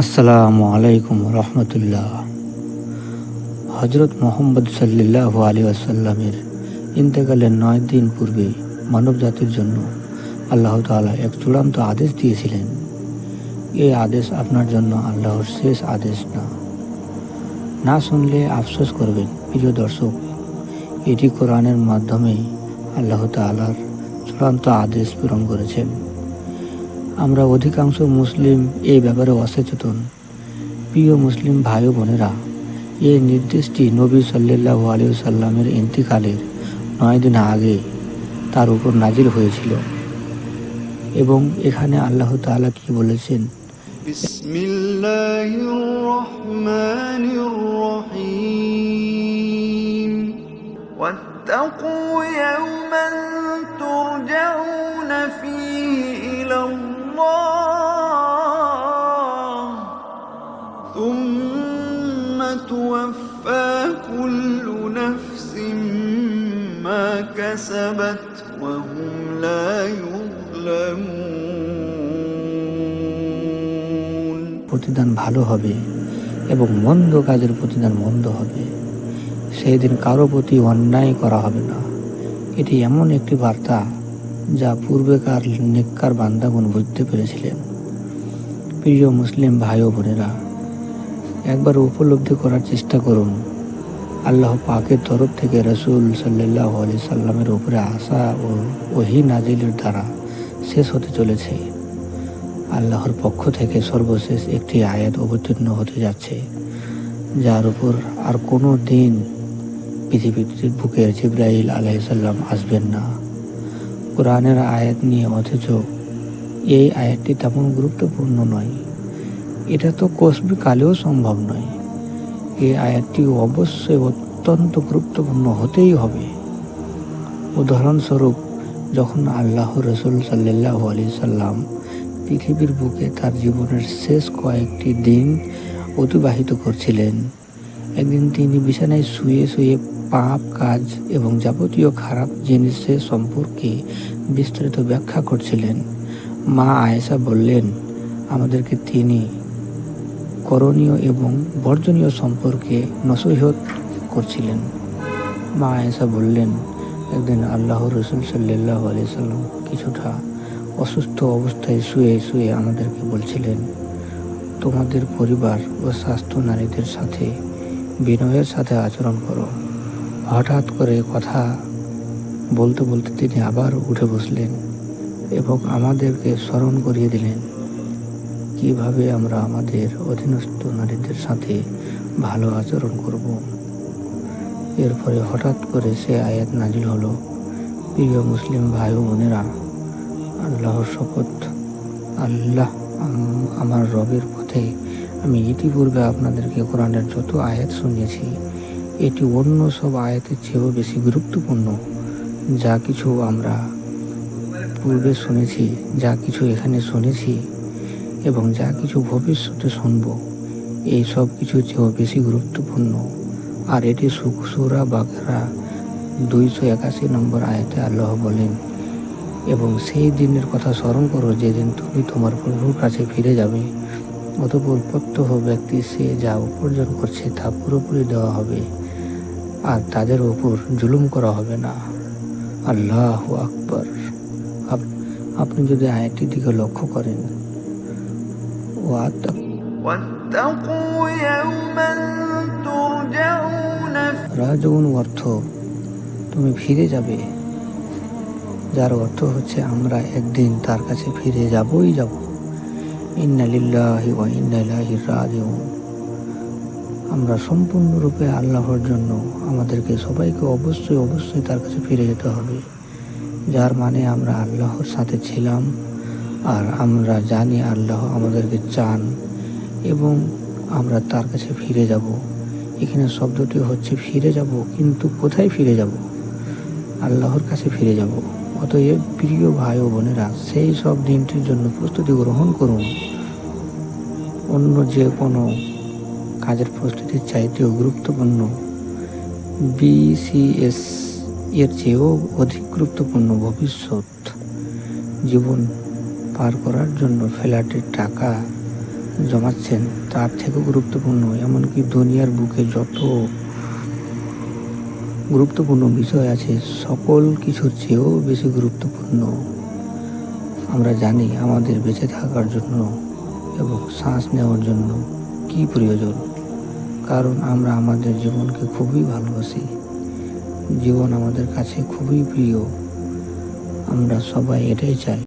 আসসালামু আলাইকুম রহমতুল্লাহ। হজরত মোহাম্মদ সাল্লাহ আলী আসাল্লামের ইন্তেকালের নয় দিন পূর্বে মানব জাতির জন্য আল্লাহ তাআলা এক চূড়ান্ত আদেশ দিয়েছিলেন। এই আদেশ আপনার জন্য আল্লাহর শেষ আদেশ না। না শুনলে আফসোস করবেন, প্রিয় দর্শক। এটি কোরআনের মাধ্যমেই আল্লাহ তাআলার চূড়ান্ত আদেশ পূরণ করেছেন। আমরা অধিকাংশ মুসলিম এই ব্যাপারে অসচেতন প্রিয় মুসলিম ভাই ও বোনেরা এই নির্দেশটি নবী সাল্লাহ আলী সাল্লামের ইন্তিকালের নয় দিন আগে তার উপর নাজিল হয়েছিল এবং এখানে আল্লাহ তাআলা কি বলেছেন بسم الله الرحمن الرحيم واتقوا يوما ترجعون فيه ثم توفى كل نفس ما كسبت وهم لا يظلمون প্রতিদান ভালো হবে এবং মন্দ কাজের প্রতিদান মন্দ হবে সেই দিন কারো প্রতি অন্যায় করা হবে না এটি এমন একটি বার্তা যা পূর্বেকার নেককার বান্দাগুন বুঝতে পেরেছিলেন প্রিয় মুসলিম ভাই ও বোনেরা একবার উপলব্ধি করার চেষ্টা করুন। আল্লাহ পাকের তরফ থেকে রসুল সাল্লাহ আলি সাল্লামের উপরে আসা ও ওহি নাজিলের দ্বারা শেষ হতে চলেছে। আল্লাহর পক্ষ থেকে সর্বশেষ একটি আয়াত অবতীর্ণ হতে যাচ্ছে, যার উপর আর কোনো দিন পৃথিবীর বুকে জিব্রাইল আলাইসাল্লাম আসবেন না। কোরআনের আয়াত নিয়ে অথচ এই আয়াতটি তেমন গুরুত্বপূর্ণ নয়। এটা তো কসবি কালেও সম্ভব নয়। এই আয়াতটি অবশ্যই অত্যন্ত গুরুত্বপূর্ণ হতেই হবে। উদাহরণস্বরূপ, যখন আল্লাহ রসুল সাল্লাহ আলি সাল্লাম পৃথিবীর বুকে তার জীবনের শেষ কয়েকটি দিন অতিবাহিত করছিলেন, একদিন তিনি বিছানায় শুয়ে শুয়ে পাপ কাজ এবং যাবতীয় খারাপ জিনিসের সম্পর্কে বিস্তারিত ব্যাখ্যা করছিলেন। মা আয়েশা বললেন, আমাদেরকে তিনি করণীয় এবং বর্জনীয় সম্পর্কে নসিহত করছিলেন। মা আয়েশা বললেন, একদিন আল্লাহ রসুল সাল্লাহ আলি সাল্লাম কিছুটা অসুস্থ অবস্থায় শুয়ে শুয়ে আমাদেরকে বলছিলেন, তোমাদের পরিবার ও স্বাস্থ্য নারীদের সাথে, বিনয়ের সাথে আচরণ করো। হঠাৎ করে কথা বলতে বলতে তিনি আবার উঠে বসলেন এবং আমাদেরকে স্মরণ করিয়ে দিলেন। কীভাবে আমরা আমাদের অধীনস্থ নারীদের সাথে ভালো আচরণ করব? এরপরে হঠাৎ করে সে আয়াত নাজিল হলো, প্রিয় মুসলিম ভাই বোনেরা আল্লাহর শপথ, আল্লাহ আমার রবের পথে আমি ইতিপূর্বে আপনাদেরকে কোরআনের যত আয়াত শুনিয়েছি, এটি অন্য সব আয়াতের চেয়েও বেশি গুরুত্বপূর্ণ। যা কিছু আমরা পূর্বে শুনেছি, যা কিছু এখানে শুনেছি এবং যা কিছু ভবিষ্যতে শুনব, এই সব কিছু চেয়েও বেশি গুরুত্বপূর্ণ। আর এটি সুখ- সুরা বাগরা দুইশো একাশি নম্বর আয়তে আল্লাহ বলেন, এবং সেই দিনের কথা স্মরণ করো যেদিন তুমি তোমার প্রভুর কাছে ফিরে যাবে। অতপর প্রত্যহ ব্যক্তি সে যা উপার্জন করছে তা পুরোপুরি দেওয়া হবে, আর তাদের ওপর জুলুম করা হবে না। আল্লাহ আকবর। আপ- আপনি যদি আয়াতটির দিকে লক্ষ্য করেন ও আত্মা واتقوا يوما ترجعون রাজউন অর্থ তুমি ফিরে যাবে যার অর্থ হচ্ছে আমরা একদিন তার কাছে ফিরে যাবই যাব ইন্না লিল্লাহি ওয়া ইন্না ইলাইহি রাজিউন আমরা সম্পূর্ণরূপে আল্লাহর জন্য আমাদেরকে সবাইকে অবশ্যই অবশ্যই তার কাছে ফিরে যেতে হবে যার মানে আমরা আল্লাহর সাথে ছিলাম আর আমরা জানি আল্লাহ আমাদেরকে চান এবং আমরা তার কাছে ফিরে যাব। এখানে শব্দটি হচ্ছে ফিরে যাব, কিন্তু কোথায় ফিরে যাব? আল্লাহর কাছে ফিরে যাব। অতএব প্রিয় ভাই ও বোনেরা, সেই সব দিনটির জন্য প্রস্তুতি গ্রহণ করুন। অন্য যে কোনো কাজের প্রস্তুতির চাইতেও গুরুত্বপূর্ণ। বিসিএস এর চেয়েও অধিক গুরুত্বপূর্ণ ভবিষ্যৎ, জীবন পার করার জন্য ফ্ল্যাটের টাকা জমাচ্ছেন, তার থেকেও গুরুত্বপূর্ণ, এমনকি দুনিয়ার বুকে যত গুরুত্বপূর্ণ বিষয় আছে, সকল কিছুর চেয়েও বেশি গুরুত্বপূর্ণ। আমরা জানি আমাদের বেঁচে থাকার জন্য এবং শ্বাস নেওয়ার জন্য কি প্রয়োজন, কারণ আমরা আমাদের জীবনকে খুবই ভালোবাসি। জীবন আমাদের কাছে খুবই প্রিয়। আমরা সবাই এটাই চাই।